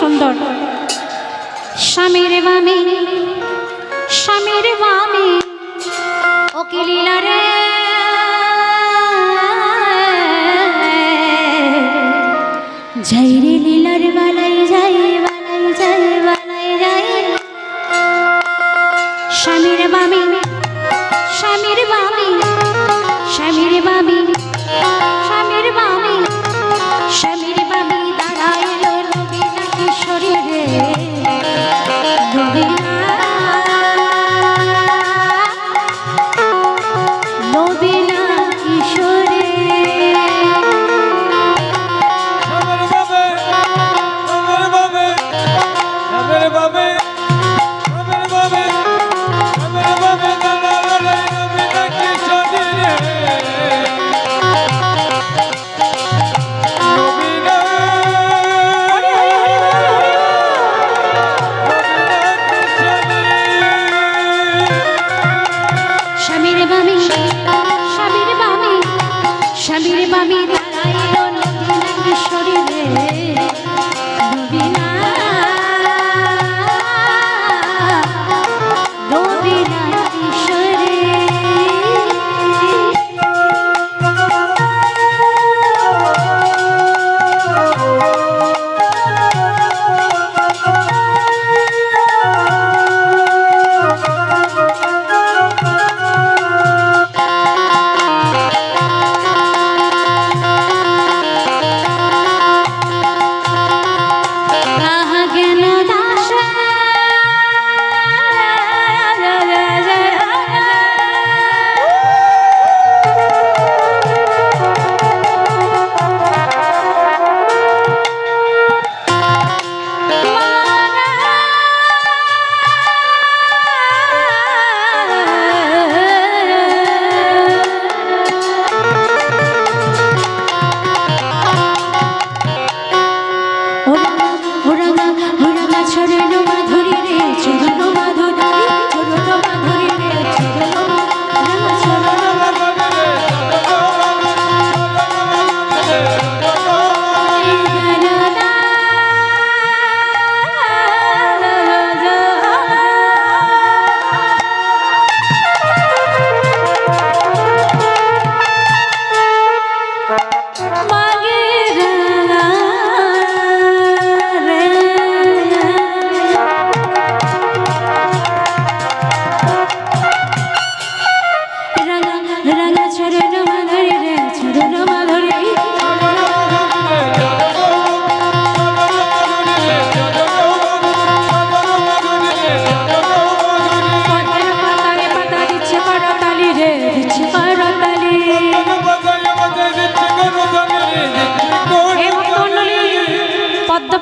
সুন্দর। স্বামীর বামে স্বামীর বামে ও কি লীলা রে? যাই লীলার বালাই, যাই বালাই যাই বালাই, যাই। স্বামীর বামে স্বামীর বামে স্বামীর বামে 你说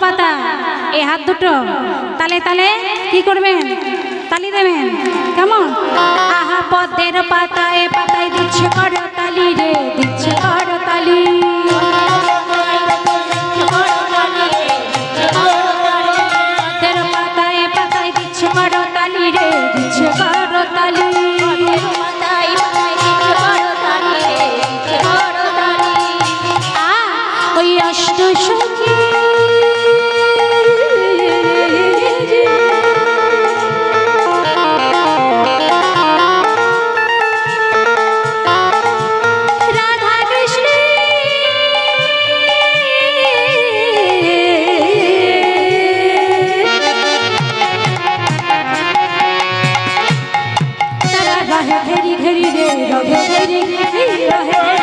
পাতা, এই হাত দুটো। তালে তালে কি করবেন? তালি দেবেন। কেমন? আহা পদ্মের পাতায় পাতায় দিচ্ছে করতালি রে, দিচ্ছে করতালি। হেরি হেরি রে রহে হেরি হেরি রহে